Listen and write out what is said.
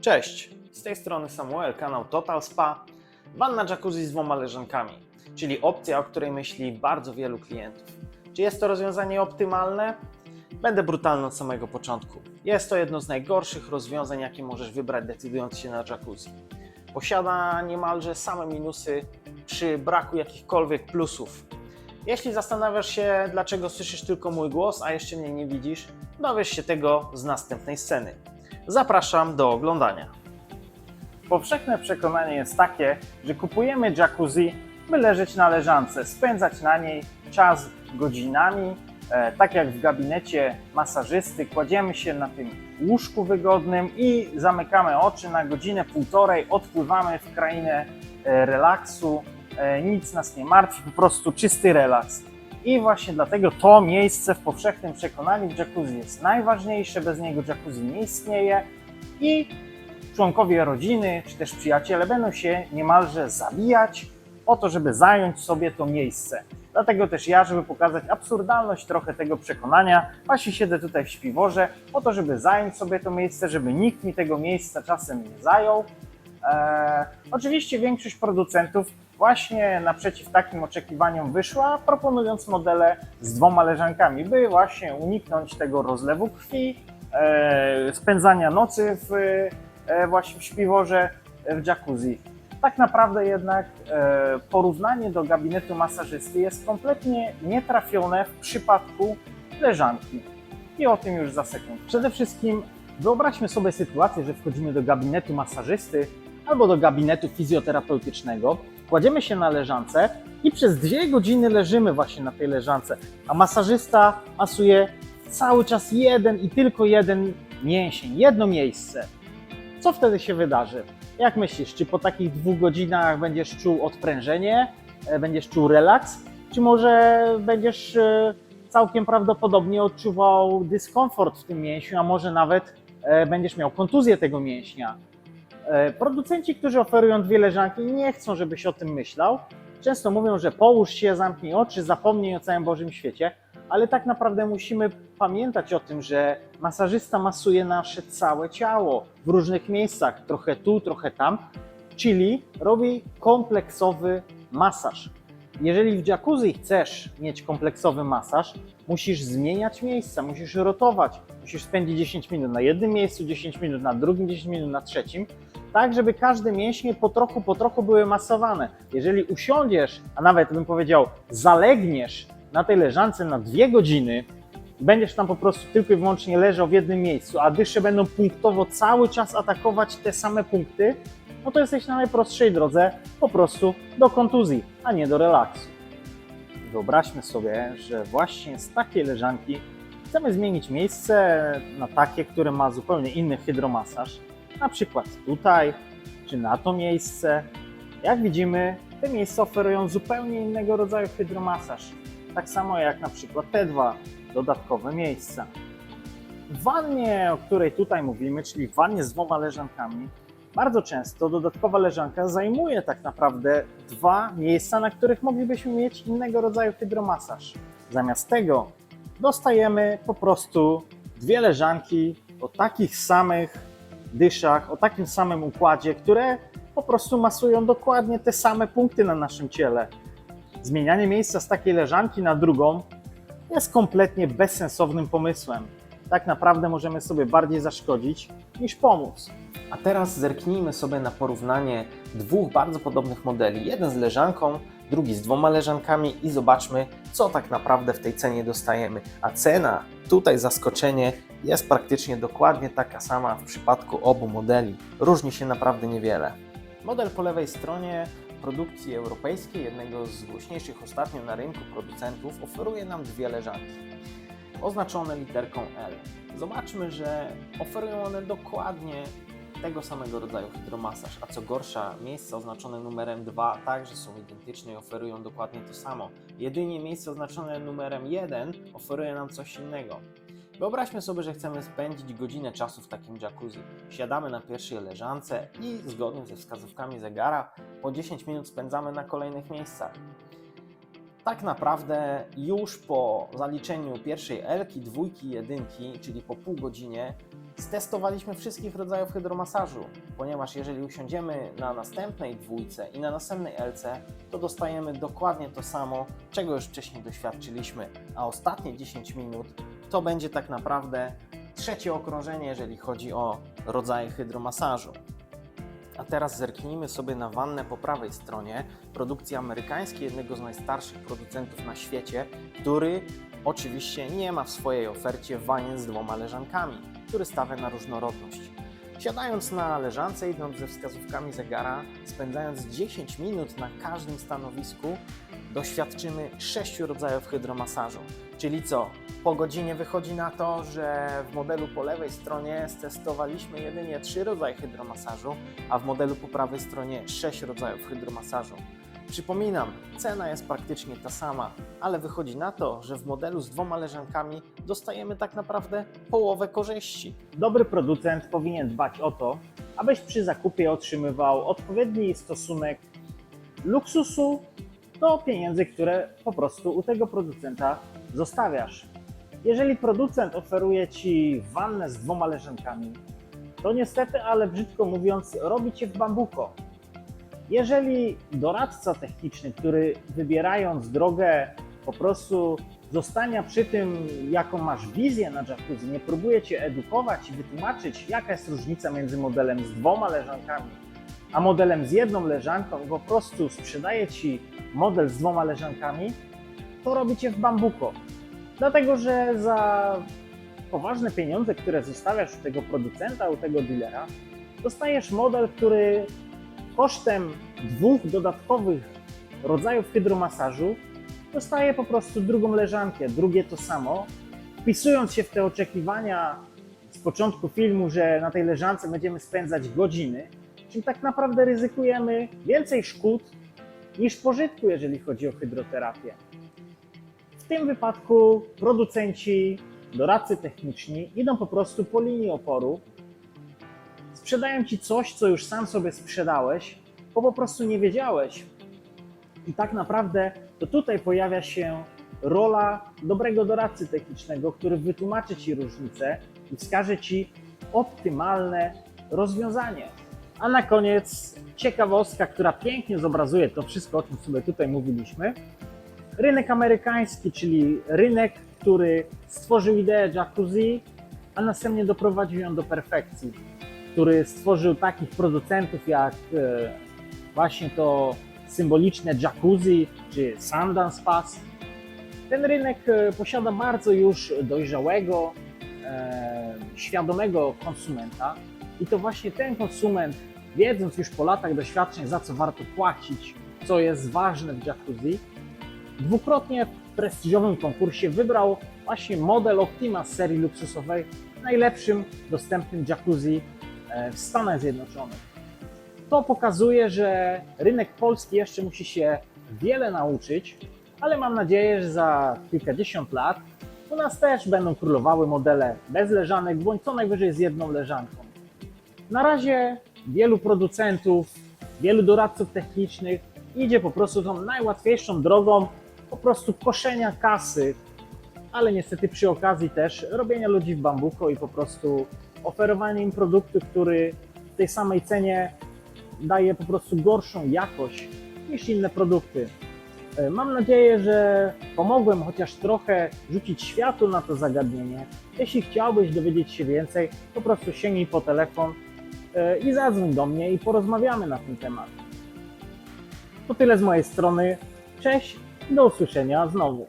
Cześć, z tej strony Samuel, kanał Total Spa. Wanna jacuzzi z dwoma leżankami, czyli opcja, o której myśli bardzo wielu klientów. Czy jest to rozwiązanie optymalne? Będę brutalny od samego początku. Jest to jedno z najgorszych rozwiązań, jakie możesz wybrać decydując się na jacuzzi. Posiada niemalże same minusy przy braku jakichkolwiek plusów. Jeśli zastanawiasz się, dlaczego słyszysz tylko mój głos, a jeszcze mnie nie widzisz, dowiesz się tego z następnej sceny. Zapraszam do oglądania. Powszechne przekonanie jest takie, że kupujemy jacuzzi, by leżeć na leżance, spędzać na niej czas godzinami, e, tak jak w gabinecie masażysty, kładziemy się na tym łóżku wygodnym i zamykamy oczy na godzinę, półtorej, odpływamy w krainę e, relaksu, e, nic nas nie martwi, po prostu czysty relaks. I właśnie dlatego to miejsce w powszechnym przekonaniu w jacuzzi jest najważniejsze, bez niego jacuzzi nie istnieje i członkowie rodziny czy też przyjaciele będą się niemalże zabijać o to, żeby zająć sobie to miejsce. Dlatego też ja, żeby pokazać absurdalność trochę tego przekonania, właśnie siedzę tutaj w śpiworze, po to, żeby zająć sobie to miejsce, żeby nikt mi tego miejsca czasem nie zajął. Eee, oczywiście większość producentów właśnie naprzeciw takim oczekiwaniom wyszła, proponując modele z dwoma leżankami, by właśnie uniknąć tego rozlewu krwi, e, spędzania nocy w, e, właśnie w śpiworze, e, w jacuzzi. Tak naprawdę jednak porównanie do gabinetu masażysty jest kompletnie nietrafione w przypadku leżanki. I o tym już za sekundę. Przede wszystkim wyobraźmy sobie sytuację, że wchodzimy do gabinetu masażysty albo do gabinetu fizjoterapeutycznego, kładziemy się na leżance i przez dwie godziny leżymy właśnie na tej leżance, a masażysta masuje cały czas jeden i tylko jeden mięsień, jedno miejsce. Co wtedy się wydarzy? Jak myślisz, czy po takich dwóch godzinach będziesz czuł odprężenie, e, będziesz czuł relaks, czy może będziesz e, całkiem prawdopodobnie odczuwał dyskomfort w tym mięśniu, a może nawet e, będziesz miał kontuzję tego mięśnia? E, Producenci, którzy oferują dwie leżanki, nie chcą, żebyś o tym myślał. Często mówią, że połóż się, zamknij oczy, zapomnij o całym Bożym świecie, ale tak naprawdę musimy pamiętać o tym, że masażysta masuje nasze całe ciało w różnych miejscach, trochę tu, trochę tam, czyli robi kompleksowy masaż. Jeżeli w jacuzzi chcesz mieć kompleksowy masaż, musisz zmieniać miejsca, musisz rotować, musisz spędzić 10 minut na jednym miejscu, 10 minut na drugim, 10 minut na trzecim, tak żeby każde mięśnie po trochu, po trochu były masowane. Jeżeli usiądziesz, a nawet bym powiedział, zalegniesz na tej leżance na dwie godziny, będziesz tam po prostu tylko i wyłącznie leżał w jednym miejscu, a dysze będą punktowo cały czas atakować te same punkty, no to jesteś na najprostszej drodze po prostu do kontuzji, a nie do relaksu. Wyobraźmy sobie, że właśnie z takiej leżanki chcemy zmienić miejsce na takie, które ma zupełnie inny hydromasaż, na przykład tutaj, czy na to miejsce. Jak widzimy, te miejsca oferują zupełnie innego rodzaju hydromasaż. Tak samo jak na przykład te dwa dodatkowe miejsca. W wannie, o której tutaj mówimy, czyli w wannie z dwoma leżankami, bardzo często dodatkowa leżanka zajmuje tak naprawdę dwa miejsca, na których moglibyśmy mieć innego rodzaju hydromasaż. Zamiast tego dostajemy po prostu dwie leżanki o takich samych dyszach, o takim samym układzie, które po prostu masują dokładnie te same punkty na naszym ciele. Zmienianie miejsca z takiej leżanki na drugą jest kompletnie bezsensownym pomysłem. Tak naprawdę możemy sobie bardziej zaszkodzić niż pomóc. A teraz zerknijmy sobie na porównanie dwóch bardzo podobnych modeli. Jeden z leżanką, drugi z dwoma leżankami i zobaczmy, co tak naprawdę w tej cenie dostajemy. A cena, tutaj zaskoczenie, jest praktycznie dokładnie taka sama w przypadku obu modeli. Różni się naprawdę niewiele. Model po lewej stronie produkcji europejskiej, jednego z głośniejszych ostatnio na rynku producentów, oferuje nam dwie leżanki oznaczone literką L. Zobaczmy, że oferują one dokładnie tego samego rodzaju hydromasaż, a co gorsza, miejsca oznaczone numerem 2 także są identyczne i oferują dokładnie to samo. Jedynie miejsce oznaczone numerem 1 oferuje nam coś innego. Wyobraźmy sobie, że chcemy spędzić godzinę czasu w takim jacuzzi. Siadamy na pierwszej leżance i zgodnie ze wskazówkami zegara po 10 minut spędzamy na kolejnych miejscach. Tak naprawdę już po zaliczeniu pierwszej Elki, dwójki, jedynki, czyli po pół godzinie, Stestowaliśmy wszystkich rodzajów hydromasażu, ponieważ jeżeli usiądziemy na następnej dwójce i na następnej LC, to dostajemy dokładnie to samo, czego już wcześniej doświadczyliśmy, a ostatnie 10 minut to będzie tak naprawdę trzecie okrążenie, jeżeli chodzi o rodzaje hydromasażu. A teraz zerknijmy sobie na wannę po prawej stronie produkcji amerykańskiej, jednego z najstarszych producentów na świecie, który oczywiście nie ma w swojej ofercie wanien z dwoma leżankami, który stawia na różnorodność. Siadając na leżance, idąc ze wskazówkami zegara, spędzając 10 minut na każdym stanowisku, doświadczymy sześciu rodzajów hydromasażu. Czyli co? Po godzinie wychodzi na to, że w modelu po lewej stronie stestowaliśmy jedynie trzy rodzaje hydromasażu, a w modelu po prawej stronie sześć rodzajów hydromasażu. Przypominam, cena jest praktycznie ta sama, ale wychodzi na to, że w modelu z dwoma leżankami dostajemy tak naprawdę połowę korzyści. Dobry producent powinien dbać o to, abyś przy zakupie otrzymywał odpowiedni stosunek luksusu do pieniędzy, które po prostu u tego producenta zostawiasz. Jeżeli producent oferuje Ci wannę z dwoma leżankami, to niestety, ale brzydko mówiąc, robi Cię w bambuko. Jeżeli doradca techniczny, który wybierając drogę po prostu zostania przy tym, jaką masz wizję na jacuzzi, nie próbuje Cię edukować i wytłumaczyć, jaka jest różnica między modelem z dwoma leżankami, a modelem z jedną leżanką po prostu sprzedaje Ci model z dwoma leżankami, to robi Cię w bambuko. Dlatego, że za poważne pieniądze, które zostawiasz u tego producenta, u tego dealera, dostajesz model, który kosztem dwóch dodatkowych rodzajów hydromasażu dostaje po prostu drugą leżankę, drugie to samo, wpisując się w te oczekiwania z początku filmu, że na tej leżance będziemy spędzać godziny, czym tak naprawdę ryzykujemy więcej szkód niż pożytku, jeżeli chodzi o hydroterapię. W tym wypadku producenci, doradcy techniczni idą po prostu po linii oporu, sprzedają ci coś, co już sam sobie sprzedałeś, bo po prostu nie wiedziałeś. I tak naprawdę to tutaj pojawia się rola dobrego doradcy technicznego, który wytłumaczy ci różnice i wskaże ci optymalne rozwiązanie. A na koniec ciekawostka, która pięknie zobrazuje to wszystko, o czym sobie tutaj mówiliśmy. Rynek amerykański, czyli rynek, który stworzył ideę jacuzzi, a następnie doprowadził ją do perfekcji, który stworzył takich producentów jak e, właśnie to symboliczne jacuzzi czy Sundance Pass. Ten rynek e, posiada bardzo już dojrzałego, e, świadomego konsumenta i to właśnie ten konsument, wiedząc już po latach doświadczeń, za co warto płacić, co jest ważne w jacuzzi, dwukrotnie w prestiżowym konkursie wybrał właśnie model Optima z serii luksusowej najlepszym dostępnym jacuzzi w Stanach Zjednoczonych. To pokazuje, że rynek polski jeszcze musi się wiele nauczyć, ale mam nadzieję, że za kilkadziesiąt lat u nas też będą królowały modele bez leżanek, bądź co najwyżej z jedną leżanką. Na razie wielu producentów, wielu doradców technicznych idzie po prostu tą najłatwiejszą drogą po prostu koszenia kasy, ale niestety przy okazji też robienia ludzi w bambuko i po prostu oferowania im produktu, który w tej samej cenie daje po prostu gorszą jakość niż inne produkty. E, Mam nadzieję, że pomogłem chociaż trochę rzucić światło na to zagadnienie. Jeśli chciałbyś dowiedzieć się więcej, po prostu sięgnij po telefon e, i zadzwoń do mnie i porozmawiamy na ten temat. To tyle z mojej strony. Cześć, do usłyszenia znowu.